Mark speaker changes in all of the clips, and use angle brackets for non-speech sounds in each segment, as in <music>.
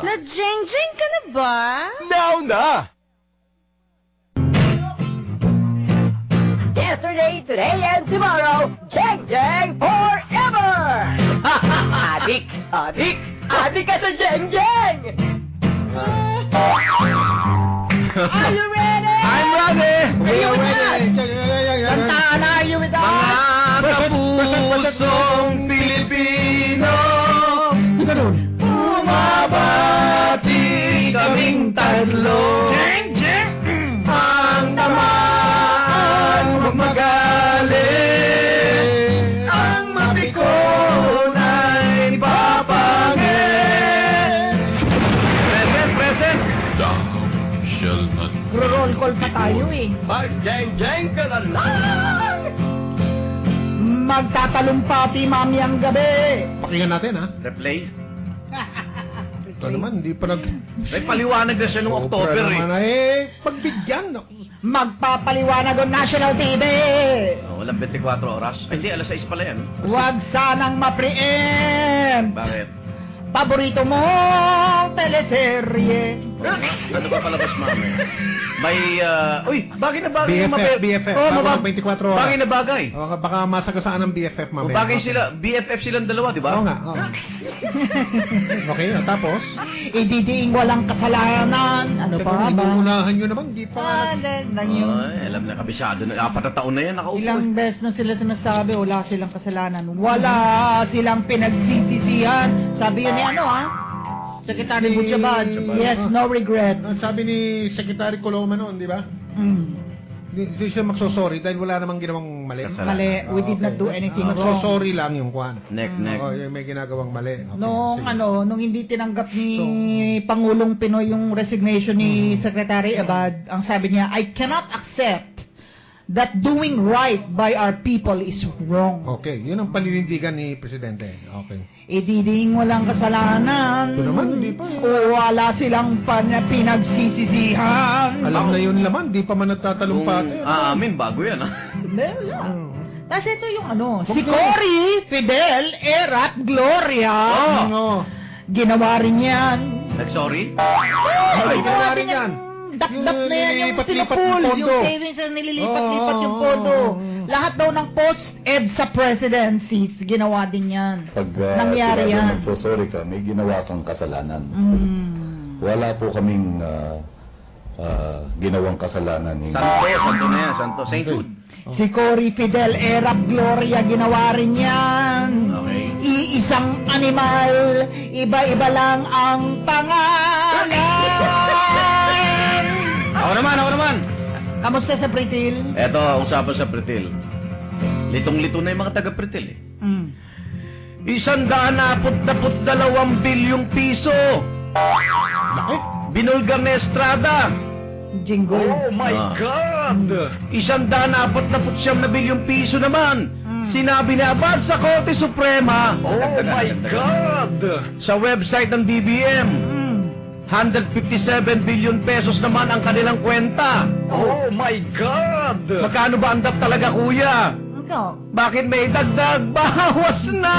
Speaker 1: Na-jeng-jeng ka na ba?
Speaker 2: Now na!
Speaker 3: Yesterday, today, and tomorrow, Jeng Jeng forever! adik, adik, adik ka sa Jeng Jeng! Are you ready?
Speaker 2: I'm ready!
Speaker 3: Are you with us? Kantaan, are you with us?
Speaker 2: Mga kapusong Pilipino na lang!
Speaker 3: Magtatalumpati mamayang gabi.
Speaker 4: Pakinggan natin, ha?
Speaker 2: Replay? <laughs>
Speaker 4: Ito naman, hindi pa nag...
Speaker 2: May paliwanag na siya noong October
Speaker 4: Sobra
Speaker 2: eh.
Speaker 4: naman, eh. Pagbigyan.
Speaker 3: Magpapaliwanag ang National TV.
Speaker 2: Oh, walang 24 oras. Ay, hindi, alas 6 pala yan.
Speaker 3: Huwag sanang ma-preempt.
Speaker 2: Bakit?
Speaker 3: Paborito mong teleserye.
Speaker 2: Ano ba palabas mamaya? May, ah... uy, bagay na bagay yung
Speaker 4: BFF,
Speaker 2: mape-
Speaker 4: BFF.
Speaker 2: Oh,
Speaker 4: Bago ng 24 oras.
Speaker 2: Bagay na bagay.
Speaker 4: O, baka masagasaan ng BFF
Speaker 2: O,
Speaker 4: mamaya.
Speaker 2: bagay sila, BFF silang dalawa, di ba?
Speaker 4: Oo nga, oo. <laughs> okay, ah, tapos?
Speaker 3: Ididiing walang kasalanan. Ano
Speaker 4: Teka,
Speaker 3: pa ba?
Speaker 4: inuunahan nyo naman, di pa...
Speaker 3: Ah, then, yun.
Speaker 2: Ay, alam na, kabisado na. Apat na taon na yan, nakaupo.
Speaker 3: Ilang beses na sila sinasabi, wala silang kasalanan. Wala silang pinagsisisihan. Sabi yun ni ano ah? Secretary
Speaker 4: Si-
Speaker 3: Butchabad. Yes, no regret.
Speaker 4: Ang sabi ni Secretary Coloma noon, di ba?
Speaker 3: Mm.
Speaker 4: Hindi hindi siya magsosorry dahil wala namang ginawang mali.
Speaker 2: Kasalanan.
Speaker 3: Mali, we did not do anything wrong.
Speaker 4: Magsosorry lang yung kwan.
Speaker 2: Neck, neck.
Speaker 4: Oo, yung may ginagawang mali. Okay,
Speaker 3: Nung
Speaker 4: sige.
Speaker 3: ano, nung hindi tinanggap ni Pangulong Pinoy yung resignation ni Secretary Abad, ang sabi niya, I cannot accept that doing right by our people is wrong.
Speaker 4: Okay, yun ang paninindigan ni Presidente. Okay.
Speaker 3: Ididing walang kasalanan.
Speaker 4: Ito naman, hindi pa.
Speaker 3: O wala silang pan pinagsisisihan.
Speaker 4: Alam na yun laman, di pa man nagtatalumpati.
Speaker 2: aamin, bago yan, ah.
Speaker 3: Hindi, wala. Tapos ito yung ano, si Cory, Fidel, Erat, Gloria.
Speaker 2: Oh!
Speaker 4: Ano?
Speaker 3: Ginawa rin yan.
Speaker 2: Nag-sorry?
Speaker 3: Ay, ginawa
Speaker 4: rin
Speaker 3: rin
Speaker 4: yan.
Speaker 3: Dakdak
Speaker 4: Yung
Speaker 3: na yan, yung
Speaker 4: nililipat-lipat
Speaker 3: pinupul,
Speaker 4: yung
Speaker 3: yung
Speaker 4: pondo.
Speaker 3: savings na nililipat-lipat yung pondo. Lahat daw ng post-ed sa presidencies, ginawa din yan.
Speaker 5: Pag uh,
Speaker 3: Nangyari
Speaker 5: sinabi
Speaker 3: yan.
Speaker 5: nagsosorry ka, may ginawa kang kasalanan.
Speaker 3: Mm.
Speaker 5: Wala po kaming uh, uh, ginawang kasalanan. Hindi.
Speaker 2: Santo, santo na yan, santo. Sainthood.
Speaker 3: Si Cory Fidel Erap Gloria, ginawa rin yan.
Speaker 2: Okay.
Speaker 3: Iisang animal, iba-iba lang ang pangalan.
Speaker 2: Ako naman, ako naman.
Speaker 3: Kamusta sa Pritil?
Speaker 2: Eto, usapan sa Pretil. Litong-lito na yung mga taga-Pretil, eh.
Speaker 3: Mm.
Speaker 2: Isang daan apot na put dalawang bilyong piso.
Speaker 4: Laki.
Speaker 2: Binulgar na Estrada.
Speaker 3: Jingle.
Speaker 2: my God! Isang daan apot na put siyam na bilyong piso naman. Sinabi ni Abad sa Korte Suprema. Oh my God! Sa website ng DBM.
Speaker 3: Mm.
Speaker 2: 157 billion pesos naman ang kanilang kwenta. Oh my God! Magkano ba andap talaga, kuya?
Speaker 3: Ikaw?
Speaker 2: Bakit may dagdag? <laughs> Bawas na!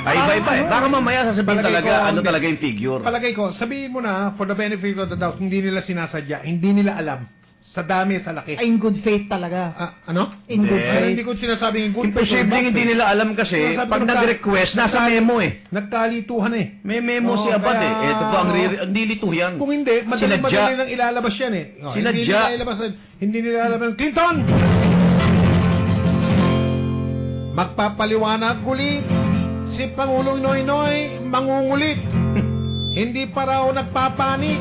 Speaker 2: Ay, iba, iba. eh. Baka mamaya sasabihin
Speaker 4: Palagay
Speaker 2: talaga,
Speaker 4: ko,
Speaker 2: ano
Speaker 4: hindi-
Speaker 2: talaga yung figure.
Speaker 4: Palagay ko, sabihin mo na, for the benefit of the doubt, hindi nila sinasadya, hindi nila alam. Sa dami, sa laki.
Speaker 3: Ay, in good faith talaga.
Speaker 4: Ah, ano?
Speaker 3: In good.
Speaker 4: Ay,
Speaker 3: faith.
Speaker 4: hindi ko sinasabing good
Speaker 2: Imposible
Speaker 4: faith or
Speaker 2: hindi nila alam kasi
Speaker 4: Ano sabi
Speaker 2: pag
Speaker 4: ko,
Speaker 2: nag-request, nasa memo eh.
Speaker 4: Nagkalituhan eh.
Speaker 2: May memo
Speaker 4: Oo,
Speaker 2: si Abad
Speaker 4: kaya-
Speaker 2: eh. Ito po ang lito yan.
Speaker 4: Kung hindi, madali
Speaker 2: Sinadya.
Speaker 4: madali nang ilalabas yan eh. Oh,
Speaker 2: Sinadya.
Speaker 4: Hindi nila ilalabas, hindi nila ilalabas. Clinton! Magpapaliwanag ulit si Pangulong Noynoy mangungulit. <laughs> hindi pa raw nagpapanik.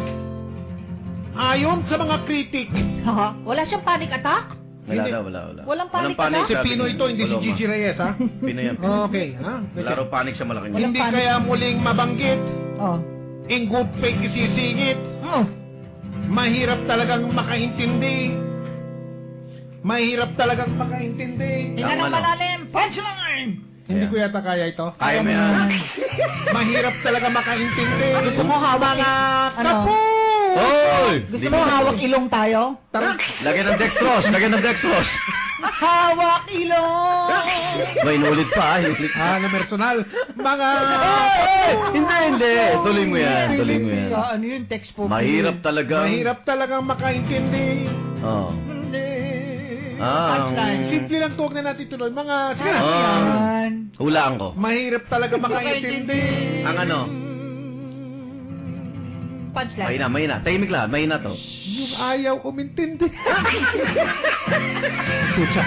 Speaker 4: Ayon sa mga kritik,
Speaker 3: Ha? Wala siyang panic attack?
Speaker 2: Wala
Speaker 4: Hindi.
Speaker 2: daw, wala, wala.
Speaker 3: Walang panic attack?
Speaker 4: si Pino ito, hindi si. Gigi Reyes ha?
Speaker 2: Pino yan. Pino.
Speaker 4: Okay, ha?
Speaker 2: Wala raw panic sa malaking
Speaker 3: Walang
Speaker 4: Hindi
Speaker 3: panic.
Speaker 4: kaya muling mabanggit,
Speaker 3: Oh.
Speaker 4: in good faith isisingit,
Speaker 3: Oh.
Speaker 4: mahirap talagang makaintindi. Mahirap talagang makaintindi.
Speaker 3: Tingnan
Speaker 2: Tama
Speaker 3: ng
Speaker 2: lang.
Speaker 3: malalim. Punchline!
Speaker 4: Hindi ko yata kaya ito.
Speaker 2: Kaya mo yan. <laughs>
Speaker 4: Mahirap talaga makaintindi.
Speaker 3: Gusto mo hawak
Speaker 4: Mga
Speaker 3: ano?
Speaker 4: kapo!
Speaker 2: Hoy!
Speaker 3: Gusto mo hawak ilong tayo?
Speaker 4: Tara.
Speaker 2: Lagyan ng dextrose, lagyan ng dextrose.
Speaker 3: hawak ilong.
Speaker 6: May inulit pa, inulit pa.
Speaker 4: Ah, na personal. Mga...
Speaker 6: Hindi, hindi. Tuloy mo yan, tuloy mo yan.
Speaker 3: Sa ano yun, text po.
Speaker 6: Mahirap talaga.
Speaker 4: Mahirap talagang makaintindi.
Speaker 6: Oh.
Speaker 3: Hindi.
Speaker 6: Ah,
Speaker 3: Punchline.
Speaker 4: Simple lang tuwag na natin tuloy. Mga... Sige na.
Speaker 6: Ah. Hulaan ko.
Speaker 4: Mahirap talaga makaintindi.
Speaker 6: Ang ano?
Speaker 3: Punchline.
Speaker 6: Mahina, mahina. Tahimik lang, mahina to.
Speaker 4: Yung ayaw umintindi. Pucha.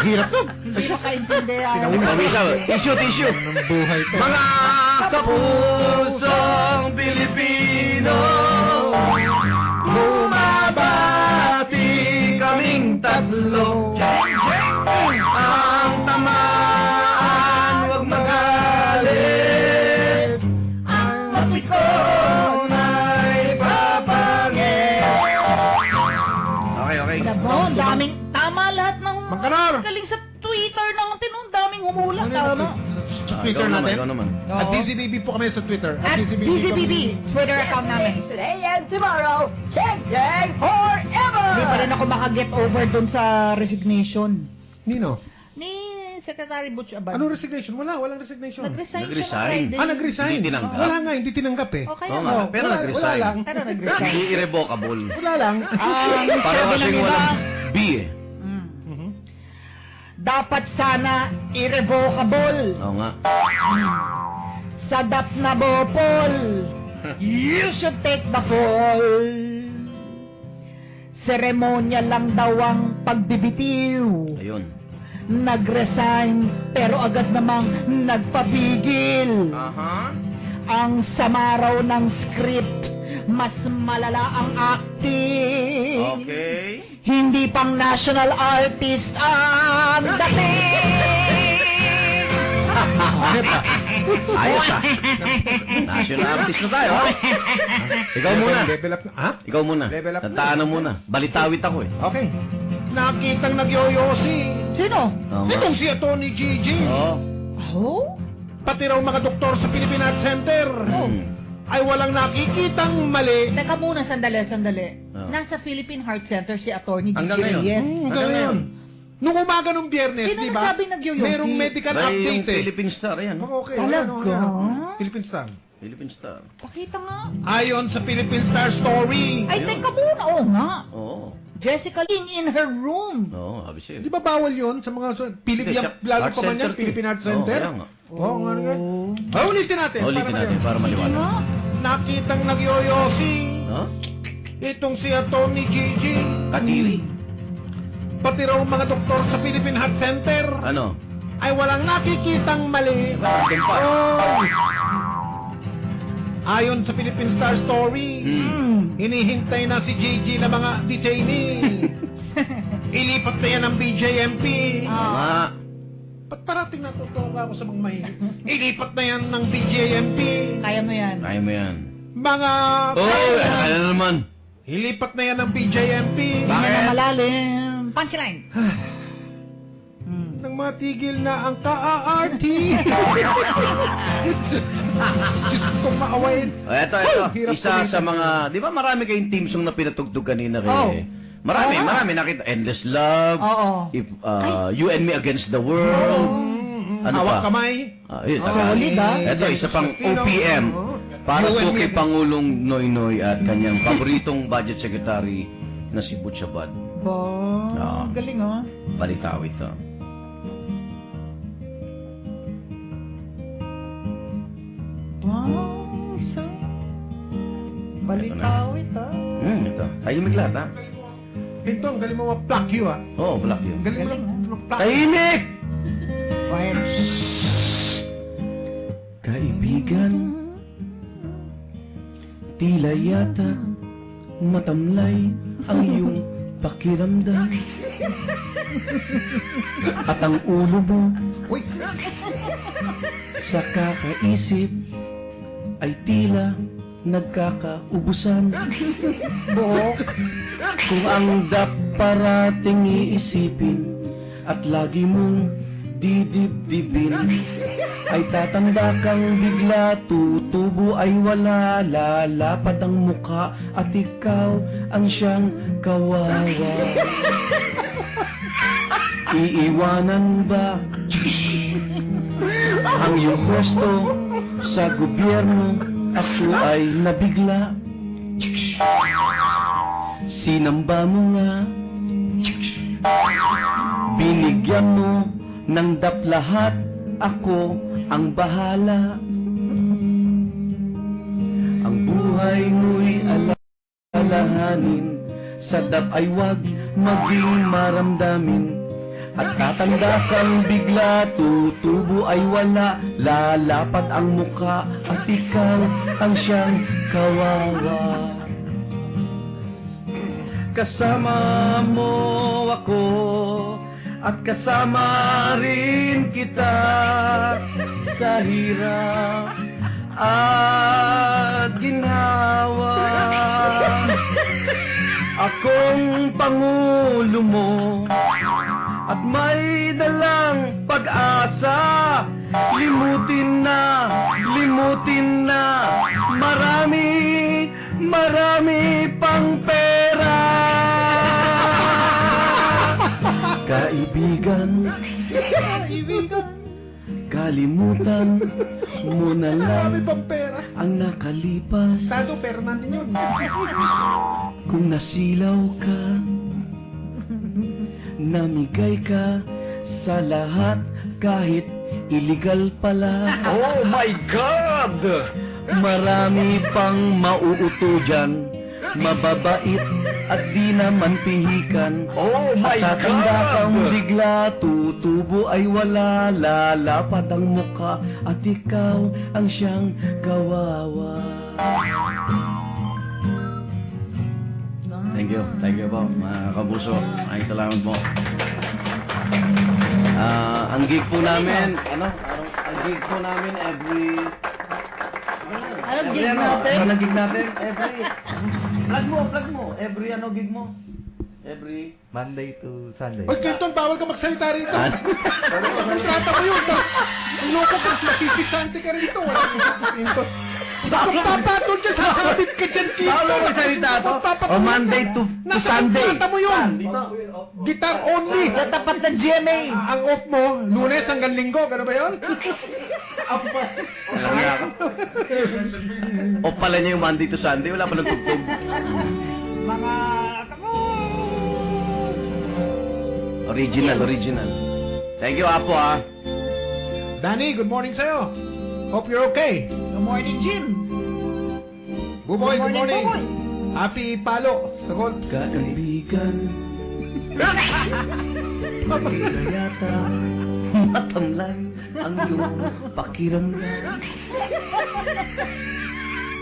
Speaker 4: Hirap to.
Speaker 3: Hindi makaintindi. ah.
Speaker 6: Pamisa, tissue, tissue.
Speaker 4: Ang buhay to.
Speaker 6: Mga kapusong Pilipino Bumabati kaming tatlo
Speaker 3: Twitter
Speaker 4: natin.
Speaker 6: ikaw naman.
Speaker 4: At DZBB po kami sa Twitter.
Speaker 3: At DCBB, Twitter account namin.
Speaker 7: Today and tomorrow, check day forever!
Speaker 3: Hindi pa rin ako makaget over dun sa resignation.
Speaker 4: Nino,
Speaker 3: Ni Secretary Butch Abad.
Speaker 4: anong resignation? Wala, walang resignation.
Speaker 3: Nag-resign siya
Speaker 6: Nag-resign.
Speaker 3: Friday.
Speaker 4: Ah, nag-resign?
Speaker 6: Hindi tinanggap.
Speaker 4: Wala nga, hindi tinanggap eh.
Speaker 3: Okay
Speaker 6: Oo nga,
Speaker 3: Oh,
Speaker 6: pero
Speaker 4: wala-
Speaker 6: nag-resign.
Speaker 4: wala lang.
Speaker 3: Pero nag-resign.
Speaker 6: Hindi irrevocable.
Speaker 4: Wala lang.
Speaker 3: Ang
Speaker 6: Para
Speaker 3: sabi
Speaker 6: kasing
Speaker 3: ng iba,
Speaker 6: walang B eh.
Speaker 3: Dapat sana irrevocable.
Speaker 6: Oo nga.
Speaker 3: Sa dap na bopol, you should take the fall. Seremonya lang daw ang pagbibitiw.
Speaker 6: Ayun.
Speaker 3: Nag-resign pero agad namang nagpapigil.
Speaker 6: Aha.
Speaker 3: Ang sama raw ng script, mas malala ang acting.
Speaker 6: Okay.
Speaker 3: Hindi pang national artist ang dating. <laughs>
Speaker 6: Ayos ah. National artist na tayo, ha? Ikaw muna.
Speaker 4: Level up na. Ha?
Speaker 6: Ikaw muna.
Speaker 4: Level up na.
Speaker 6: Tandaan mo muna. Balitawit ako eh.
Speaker 4: Okay. Nakitang nagyoyosi.
Speaker 3: Sino?
Speaker 6: Nga.
Speaker 4: Itong si Tony Gigi.
Speaker 6: Oo.
Speaker 3: Oh?
Speaker 4: Pati raw mga doktor sa Philippine Heart Center.
Speaker 6: Hmm.
Speaker 4: Ay walang nakikitang mali.
Speaker 3: Teka muna, sandali, sandali.
Speaker 6: Oh.
Speaker 3: Nasa Philippine Heart Center si Attorney Gigi
Speaker 6: Hanggang ngayon.
Speaker 3: Reyes.
Speaker 4: Hmm,
Speaker 6: Hanggang
Speaker 4: ganun
Speaker 6: ngayon.
Speaker 4: yun. Nung umaga nung biyernes,
Speaker 3: Sino
Speaker 4: di ba?
Speaker 3: nagsabing nagyoyosi?
Speaker 4: Merong medical
Speaker 6: Bay, yung
Speaker 4: update eh.
Speaker 6: Philippine Star, ayan.
Speaker 4: Oh? Okay,
Speaker 3: Talaga?
Speaker 4: ayan, oh, ayan, oh. Philippine Star.
Speaker 6: Philippine Star.
Speaker 3: Pakita nga.
Speaker 4: Ayon sa Philippine Star Story.
Speaker 3: Ay, teka muna. Oo nga.
Speaker 6: Oo.
Speaker 3: Jessica Ling in her room.
Speaker 6: Oo, obviously.
Speaker 4: Di ba bawal yun sa mga
Speaker 6: Hindi,
Speaker 4: yung
Speaker 6: siya-
Speaker 4: lalo
Speaker 6: Heart
Speaker 4: pa man yan,
Speaker 6: Center to eh.
Speaker 4: Philippine Heart
Speaker 6: Oo,
Speaker 4: Center?
Speaker 6: kaya nga.
Speaker 4: Oo, nga nga. Ah, ulitin natin.
Speaker 6: Ulitin
Speaker 4: para
Speaker 6: natin para maliwanag.
Speaker 3: Nga.
Speaker 4: Nakitang nagyoyosi.
Speaker 6: Ha?
Speaker 4: Itong si Tony Gigi.
Speaker 6: Katili?
Speaker 4: Pati raw mga doktor sa Philippine Heart Center.
Speaker 6: Ano?
Speaker 4: Ay walang nakikitang mali.
Speaker 6: Random pa.
Speaker 4: Oy! Ayon sa Philippine Star Story,
Speaker 6: Hmm.
Speaker 4: hinihintay na si Gigi na mga detainee. <laughs> Ilipat na yan ng BJMP.
Speaker 6: Tama.
Speaker 4: Ba't parating natutuwa ako sa mga mahihit? Ilipat na yan ng BJMP.
Speaker 3: Kaya mo yan.
Speaker 6: Kaya mo yan.
Speaker 4: Mga...
Speaker 6: Oh, na naman?
Speaker 4: Ilipat na yan ng BJMP.
Speaker 3: Hindi na malalim. Punchline. <sighs>
Speaker 4: Nang matigil na ang ka-ART. <laughs> Diyos kong maawain.
Speaker 6: Oh, eto, eto. Isa sa mga, di ba marami kayong team song na pinatugtog kanina kay...
Speaker 3: Oh.
Speaker 6: Marami,
Speaker 3: Oo
Speaker 6: marami nakita. Endless Love.
Speaker 3: Oo.
Speaker 6: If, uh, You and Me Against the World. Ano
Speaker 4: Hawak
Speaker 6: pa?
Speaker 4: kamay.
Speaker 6: Ah, yun,
Speaker 3: Oh,
Speaker 6: saka-
Speaker 3: solid, ah.
Speaker 6: Ito, isa pang OPM. Para po kay Pangulong Noynoy at kanyang paboritong budget secretary na si Butchabad.
Speaker 3: Ba,
Speaker 6: Ah.
Speaker 3: galing oh.
Speaker 6: Balitawit to.
Speaker 3: Wow, so... Balitawit ah.
Speaker 6: Hmm, ito. Tahimik lahat, ha?
Speaker 4: Ito, ang galing mo ma-pluck you, ah.
Speaker 6: Oo, oh, black yun.
Speaker 4: Galing mo lang ma-pluck.
Speaker 6: Tahimik!
Speaker 3: Quiet.
Speaker 6: Kaibigan, tila yata matamlay ang iyong pakiramdam. At ang ulo mo
Speaker 4: Uy,
Speaker 6: sa kakaisip ay tila nagkakaubusan.
Speaker 3: Buhok.
Speaker 6: Kung ang parating iisipin at lagi mong didibdibin ay tatanda kang bigla tutubo ay wala lalapad ang muka at ikaw ang siyang kawawa Iiwanan ba ang iyong pwesto sa gobyerno? Ako ay nabigla. Sinamba mo nga. Binigyan mo ng dap lahat. Ako ang bahala. Ang buhay mo'y alalahanin Sa dap ay wag maging maramdamin At tatanda kang bigla Tutubo ay wala. Lalapad ang muka At ikaw ang siyang kawawa. Kasama mo ako At kasama rin kita Sa hirap at ginhawa Akong pangulo mo At may dalang pag-asa. Limutin na, limutin na. Marami, marami pang pera. <laughs> Kaibigan. Kalimutan mo na
Speaker 4: Marami
Speaker 6: lang
Speaker 4: pang pera.
Speaker 6: ang nakalipas.
Speaker 4: Tado, pera natin yun.
Speaker 6: Kung nasilaw ka Namigay ka sa lahat kahit illegal pala Oh my God! Marami pang mauuto dyan Mababait at di naman pihikan. Oh my at tatanda kang bigla Tutubo ay wala. Lalapad ang muka At ikaw ang siyang kawawa Thank you. Thank you po, mga kabuso. Ay, salamat po. Ah, ang gig po namin, ano? Ang, gig po namin every...
Speaker 3: Anong
Speaker 6: every
Speaker 3: gig
Speaker 6: ano,
Speaker 3: natin?
Speaker 6: Ano ang gig natin? Every... Plug mo, plug mo. Every ano gig mo? Every...
Speaker 8: Monday to Sunday.
Speaker 4: Oy, Clinton, bawal ka magsalita rito.
Speaker 6: Ah.
Speaker 4: Kontrata mo yun. Ang loko ka, masisisante ka rito. Wala yung Clinton. Magpapatol dyan, sasabit ka dyan, Clinton.
Speaker 6: Paolo, to?
Speaker 4: Magpapatol
Speaker 6: O
Speaker 4: ka.
Speaker 6: Monday to, to
Speaker 4: Nasa
Speaker 6: Sunday.
Speaker 4: kontrata mo yun. Guitar only.
Speaker 3: Sa tapat ng GMA.
Speaker 4: Ang off mo, lunes hanggang linggo, gano'n ba yun?
Speaker 6: O pala niya yung Monday to Sunday, wala pa tugtog.
Speaker 3: Mga...
Speaker 6: Original, original. Thank you, Apo, ah.
Speaker 4: Danny, good morning sa'yo. Hope you're okay.
Speaker 3: Good morning, Jim.
Speaker 4: Buboy, good morning.
Speaker 3: Buboy.
Speaker 4: Happy palo sa golf.
Speaker 6: Kaibigan <laughs> Kaya yata Matamlay Ang iyong pakiramdam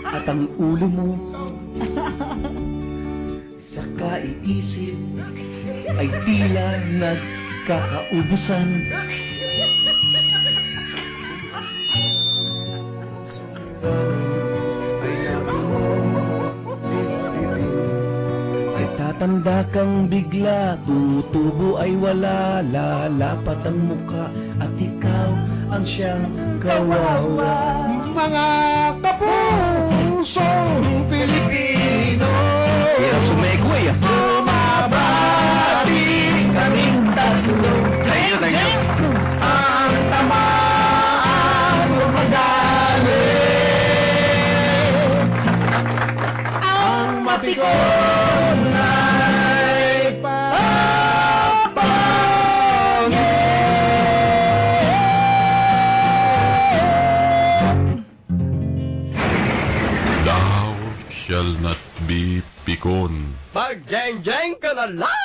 Speaker 6: At ang ulo mo Sa kaiisip Ay tila nagkakaubusan tatanda kang bigla, tutubo ay wala, lalapat ang muka, at ikaw ang siyang kawawa.
Speaker 4: Mga kapusong Pilipino.
Speaker 6: Hirap sumegway ah.
Speaker 4: Bumabati kaming tatlo.
Speaker 6: Thank you, thank you.
Speaker 4: Ang mapikon ay papangin.
Speaker 9: Thou shall not be pikon.
Speaker 7: Mag-jeng-jeng ka na lang!